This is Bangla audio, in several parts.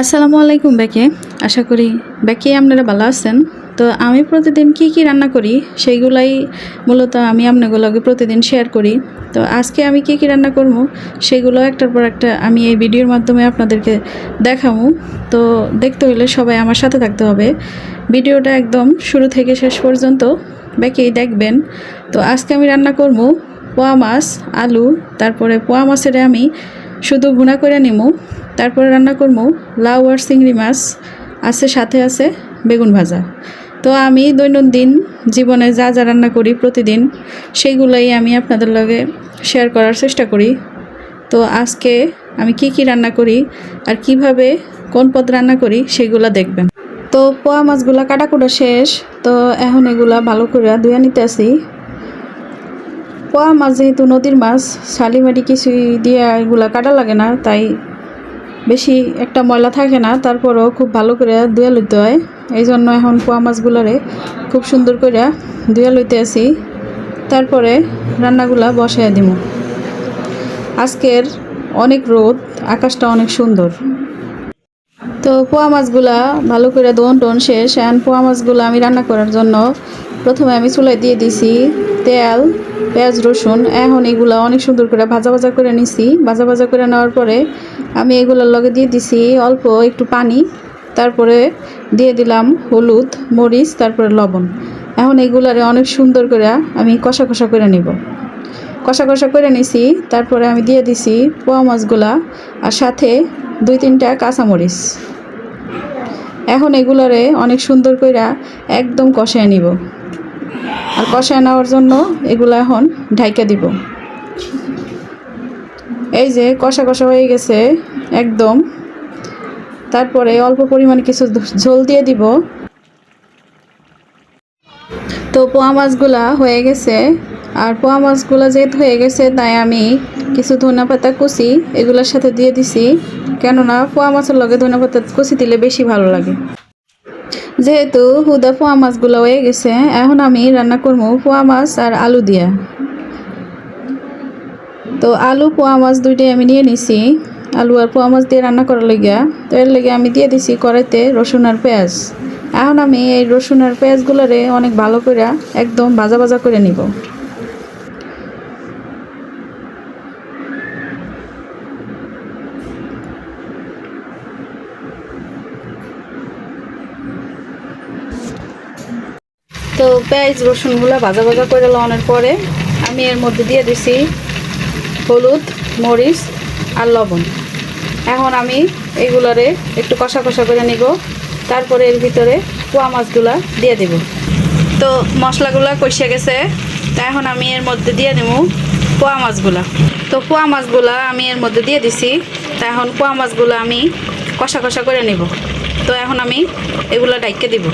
আসসালামু আলাইকুম বেকে আশা করি বেকে আপনারা ভালো আছেন। তো আমি প্রতিদিন কি কি রান্না করি সেইগুলাই মূলত আমি আপনাগুলোকে প্রতিদিন শেয়ার করি। তো আজকে আমি কি কি রান্না করব সেগুলো একটার পর একটা আমি এই ভিডিওর মাধ্যমে আপনাদেরকে দেখাবো। তো দেখতে হলে সবাই আমার সাথে থাকতে হবে। ভিডিওটা একদম শুরু থেকে শেষ পর্যন্ত বেকেই দেখবেন। তো আজকে আমি রান্না করব পোয়া মাছ, আলু, তারপরে পোয়া মাছের আমি শুধু ভুনা করে নিমু তারপরে রান্না করব লাউ আর চিংড়ি মাছ, আছে সাথে আছে বেগুন ভাজা। তো আমি দৈনন্দিন জীবনে যা যা রান্না করি প্রতিদিন, সেইগুলোই আমি আপনাদের লগে শেয়ার করার চেষ্টা করি। তো আজকে আমি কি কি রান্না করি আর কীভাবে কোন পদ রান্না করি সেগুলো দেখবেন। তো পোয়া মাছগুলা কাটাকুটা শেষ, তো এখন এগুলা ভালো করে ধুয়ে নিতে আসি পোয়া মাছ যেহেতু নদীর মাছ শালিমারি কিছুই দিয়ে এগুলা কাটা লাগে না, তাই বেশি একটা ময়লা থাকে না, তারপরও খুব ভালো করে ধুয়ে লইতে হয়। এই জন্য এখন পোয়া মাছগুলারে খুব সুন্দর করে ধুয়ে লইতে আসি তারপরে রান্নাগুলা বসাইয়া দিব আজকের অনেক রোদ, আকাশটা অনেক সুন্দর। তো পোয়া মাছগুলা ভালো করে দোন টোন শেষ। এখন পোয়া মাছগুলো আমি রান্না করার জন্য প্রথমে আমি চুলায় দিয়ে দিছি তেল, পেঁয়াজ, রসুন, এখন এগুলো অনেক সুন্দর করে ভাজা ভাজা করে নিছি। ভাজা ভাজা করে নেওয়ার পরে আমি এগুলোর লগে দিয়ে দিছি অল্প একটু পানি, তারপরে দিয়ে দিলাম হলুদ, মরিচ, তারপরে লবণ। এখন এগুলারে অনেক সুন্দর করে আমি কষা কষা করে নিব। কষা কষা করে নিছি, তারপরে আমি দিয়ে দিছি পোয়া মাছগুলা আর সাথে দুই তিনটা কাঁচামরিচ। এখন এগুলারে অনেক সুন্দর করে একদম কষায় নিব। আর কষায় নেওয়ার জন্য এগুলো এখন ঢাইকা দিব। এই যে কষা কষা হয়ে গেছে একদম। তারপরে অল্প পরিমাণে কিছু ঝোল দিয়ে দিব। তো পোয়া মাছগুলা হয়ে গেছে। আর পোয়া মাছগুলা যেহেতু হয়ে গেছে, তাই আমি কিছু ধনে পাতা কুচি এগুলোর সাথে দিয়ে দিছি। কেননা পোয়া মাছের লগে ধনে পাতা কুচি দিলে বেশি ভালো লাগে। যেহেতু হুদা পোয়া মাছগুলো হয়ে গেছে, এখন আমি রান্না করব পোয়া মাছ আর আলু দিয়া। তো আলু, পোয়া মাছ দুইটাই আমি নিয়ে নিছি। আলু আর পোয়া মাছ দিয়ে রান্না করার লেগিয়া, তো এর লেগে আমি দিয়ে দিছি কড়াইতে রসুন আর পেঁয়াজ। এখন আমি এই রসুন আর পেঁয়াজগুলোরে অনেক ভালো করে একদম ভাজা ভাজা করে নিব। পেঁয়াজ রসুনগুলো ভাজা ভাজা করে লওয়ানোর পরে আমি এর মধ্যে দিয়ে দিছি হলুদ, মরিচ আর লবণ। এখন আমি এগুলারে একটু কষা কষা করে নিব। তারপরে এর ভিতরে পোয়া মাছগুলা দিয়ে দেব। তো মশলাগুলো কষে গেছে। তা এখন আমি এর মধ্যে দিয়ে দেব পোয়া মাছগুলা। তো পোয়া মাছগুলা আমি এর মধ্যে দিয়ে দিছি। তা এখন পোয়া মাছগুলো আমি কষা কষা করে নিব। তো এখন আমি এগুলো ডাইকে দিব।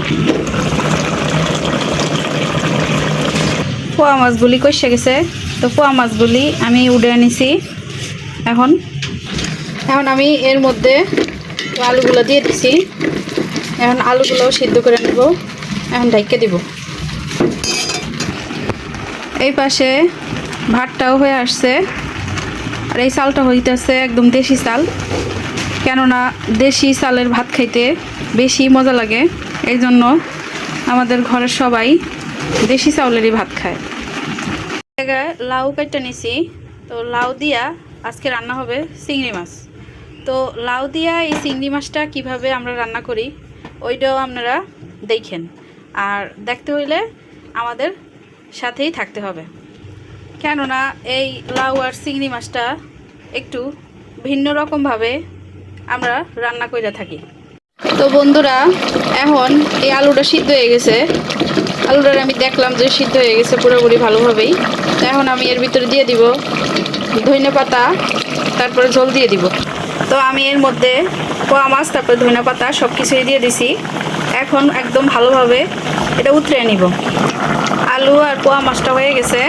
পোয়া মাছগুলি কষে গেছে। তো পোয়া মাছগুলি আমি উড়ে নিছি। এখন। এখন আমি এর মধ্যে আলুগুলো দিয়ে দিছি। এখন আলুগুলো সিদ্ধ করে নেব। এখন ঢাইকে দিব। এই পাশে ভাতটাও হয়ে আসছে। আর এই চালটা হইতেছে একদম দেশি চাল। কেননা দেশি চালের ভাত খাইতে বেশি মজা লাগে। এই জন্য আমাদের ঘরের সবাই দেশি চাউলেরই ভাত খায়। জায়গায় লাউ কাটটা নিছি। তো লাউ দিয়া আজকে রান্না হবে চিংড়ি মাছ। তো লাউ দিয়া এই চিংড়ি মাছটা কীভাবে আমরা রান্না করি, ওইটাও আপনারা দেখেন। আর দেখতে হইলে আমাদের সাথেই থাকতে হবে। কেননা এই লাউ আর চিংড়ি মাছটা একটু ভিন্ন রকমভাবে আমরা রান্না করে থাকি। তো বন্ধুরা এখন এই আলুটা সিদ্ধ হয়ে গেছে। আলুটার আমি দেখলাম যে সিদ্ধ হয়ে গেছে পুরোপুরি ভালোভাবেই। তো এখন আমি এর ভিতরে দিয়ে দিব ধনে পাতা, তারপরে জল দিয়ে দিব। তো আমি এর মধ্যে পোয়া মাছ, তারপরে ধনে পাতা সব কিছুই দিয়ে দিছি। এখন একদম ভালোভাবে এটা উতরে নিব। আলু আর পোয়া মাছটা হয়ে গেছে।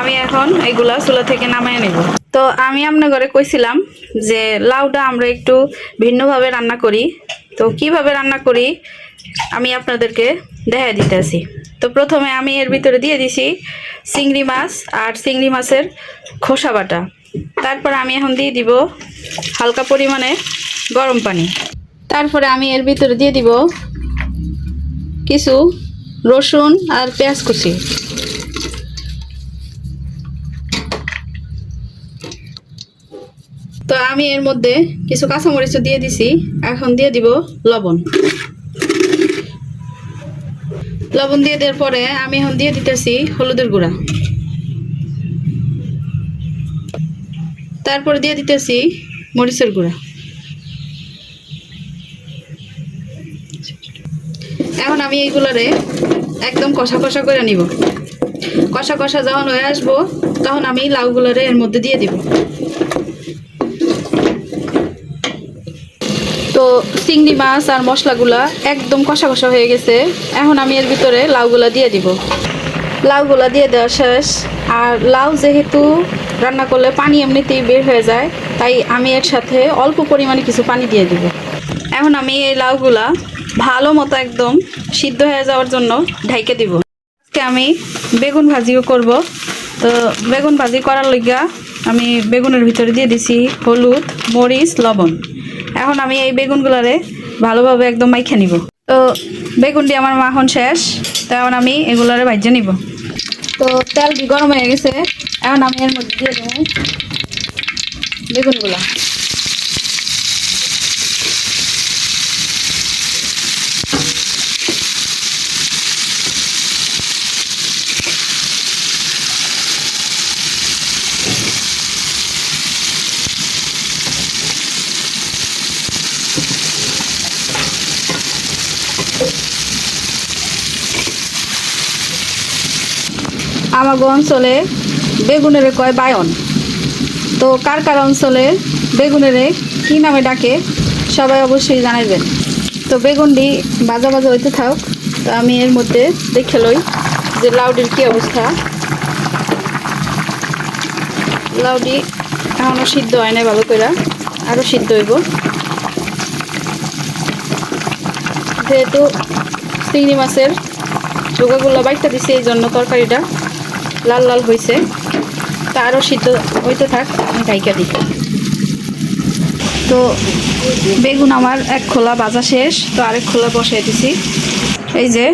আমি এখন এগুলা চুলা থেকে নামিয়ে নিব। তো আমি আপনার ঘরে কইছিলাম যে লাউটা আমরা একটু ভিন্নভাবে রান্না করি। তো কীভাবে রান্না করি আমি আপনাদেরকে দেখা দিতেছি। তো প্রথমে আমি এর ভিতরে দিয়ে দিছি চিংড়ি মাছ আর চিংড়ি মাছের খোসা বাটা। তারপর আমি এখন দিয়ে দিব হালকা পরিমাণে গরম পানি। তারপরে আমি এর ভিতরে দিয়ে দিব কিছু রসুন আর পেঁয়াজ কুচি। তো আমি এর মধ্যে কিছু কাঁচামরিচ দিয়ে দিছি। এখন দিয়ে দিব লবণ। লবণ দিয়ে দেওয়ার পরে আমি এখন দিয়ে দিতেছি হলুদের গুঁড়া। তারপরে দিয়ে দিতেছি মরিচের গুঁড়া। এখন আমি এইগুলোরে একদম কষা কষা করে নিব। কষা কষা যখন হয়ে আসব, তখন আমি লাউগুলোরে এর মধ্যে দিয়ে দিব। তো চিংড়ি মাছ আর মশলাগুলা একদম কষা কষা হয়ে গেছে। এখন আমি এর ভিতরে লাউগুলা দিয়ে দিব। লাউগুলা দিয়ে দেওয়া শেষ। আর লাউ যেহেতু রান্না করলে পানি এমনিতেই বের হয়ে যায়, তাই আমি এর সাথে অল্প পরিমাণে কিছু পানি দিয়ে দিব। এখন আমি এই লাউগুলা ভালো মতো একদম সিদ্ধ হয়ে যাওয়ার জন্য ঢাইকে দিব। আজকে আমি বেগুন ভাজিও করব। তো বেগুন ভাজি করার লইগা আমি বেগুনের ভিতরে দিয়ে দিছি হলুদ, মরিচ, লবণ। এখন আমি এই বেগুনগুলোরে ভালোভাবে একদম মাইখে নিব। তো বেগুন দিয়ে আমার মাখন শেষ, তো এখন আমি এগুলোরে ভাজ্যে নিব। তো তেল দি গরম হয়ে গেছে, এখন আমি এর মধ্যে দিয়ে দেবো বেগুনগুলা। আমাগো অঞ্চলে বেগুনের কয় বায়ন? তো কার কার অঞ্চলে বেগুনের কি নামে ডাকে, সবাই অবশ্যই জানাইবেন। তো বেগুনটি বাজা বাজা হইতে থাক, তো আমি এর মধ্যে দেখে লই যে লাউডির কি অবস্থা। লাউডি এখনও সিদ্ধ হয় না ভালো করে আরও সিদ্ধ হইব। যেহেতু চিংড়ি মাছের চোখাগুলো বাইকটা দিছে এই জন্য তরকারিটা লাল লাল হয়েছে তা আরও সিদ্ধ হইতে থাক, আমি গাইকা দিই। তো বেগুন আমার এক খোলা বাজা শেষ। তো আরেক খোলা বসিয়ে দিছি। এই যে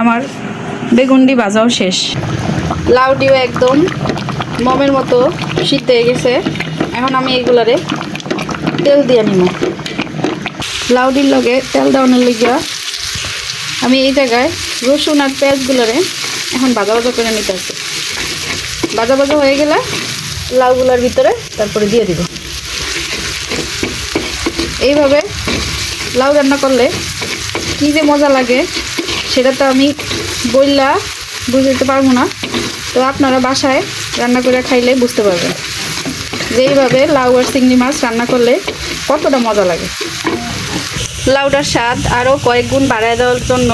আমার বেগুনডি বাজাও শেষ। লাউডিও একদম মমের মতো সিদ্ধ হয়ে গেছে। এখন আমি এগুলারে তেল দিয়ে নিব লাউডির লগে তেল দেওয়ানোর লইয়া আমি এই জায়গায় রসুন আর পেঁয়াজগুলোরে এখন ভাজা ভাজা করে নিতে আছে ভাজা ভাজা হয়ে গেলে লাউগুলোর ভিতরে তারপরে দিয়ে দিব। এইভাবে লাউ রান্না করলে কী যে মজা লাগে সেটা তো আমি বললা বুঝতে পারব না। তো আপনারা বাসায় রান্না করে খাইলে বুঝতে পারবেন যে এইভাবে লাউ আর চিংড়ি মাছ রান্না করলে কতটা মজা লাগে। লাউটার স্বাদ আরও কয়েক গুণ বাড়ায় দেওয়ার জন্য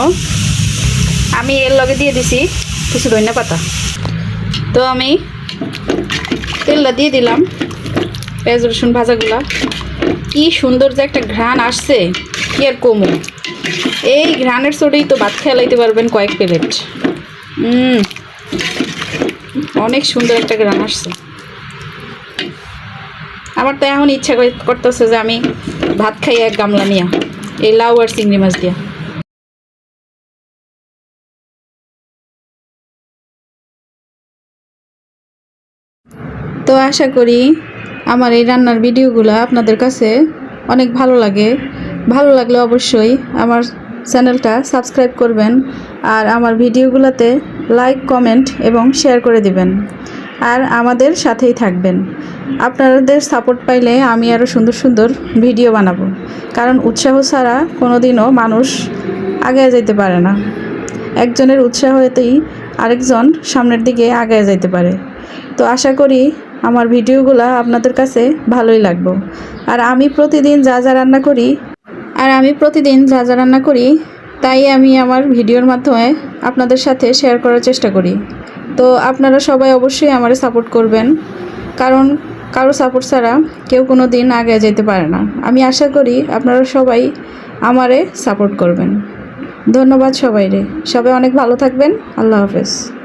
আমি এর লগে দিয়ে দিছি কিছু ধনিয়া পাতা। তো আমি তেলটা দিয়ে দিলাম, পেঁয়াজ, রসুন ভাজাগুলা। কি সুন্দর যে একটা ঘ্রাণ আসছে, কি আর কমু। এই ঘ্রাণের চোটেই তো ভাত খেলাইতে পারবেন কয়েক প্লেট। অনেক সুন্দর একটা ঘ্রাণ আসছে। আমার তো এখন ইচ্ছা করে- করতেছে যে আমি ভাত খাই এক গামলা নিয়ে, এই লাউ আর চিংড়ি মাছ দিয়া। আশা করি আমার এই রান্নার ভিডিওগুলো আপনাদের কাছে অনেক ভালো লাগে। ভালো লাগলে অবশ্যই আমার চ্যানেলটা সাবস্ক্রাইব করবেন আর আমার ভিডিওগুলোতে লাইক, কমেন্ট এবং শেয়ার করে দিবেন। আর আমাদের সাথেই থাকবেন। আপনাদের সাপোর্ট পাইলে আমি আরও সুন্দর সুন্দর ভিডিও বানাবো। কারণ উৎসাহ ছাড়া কোনো দিনও মানুষ আগে যেতে পারে না। একজনের উৎসাহ উৎসাহতেই আরেকজন সামনের দিকে আগায় যেতে পারে। তো আশা করি আমার ভিডিওগুলো আপনাদের কাছে ভালোই লাগবে। আর আমি প্রতিদিন যা যা রান্না করি, আর আমি প্রতিদিন যা যা রান্না করি, তাই আমি আমার ভিডিওর মাধ্যমে আপনাদের সাথে শেয়ার করার চেষ্টা করি। তো আপনারা সবাই অবশ্যই আমারে সাপোর্ট করবেন, কারণ কারও সাপোর্ট ছাড়া কেউ কোনো দিন আগে যেতে পারে না। আমি আশা করি আপনারা সবাই আমারে সাপোর্ট করবেন। ধন্যবাদ সবাইরে। সবাই অনেক ভালো থাকবেন। আল্লাহ হাফেজ।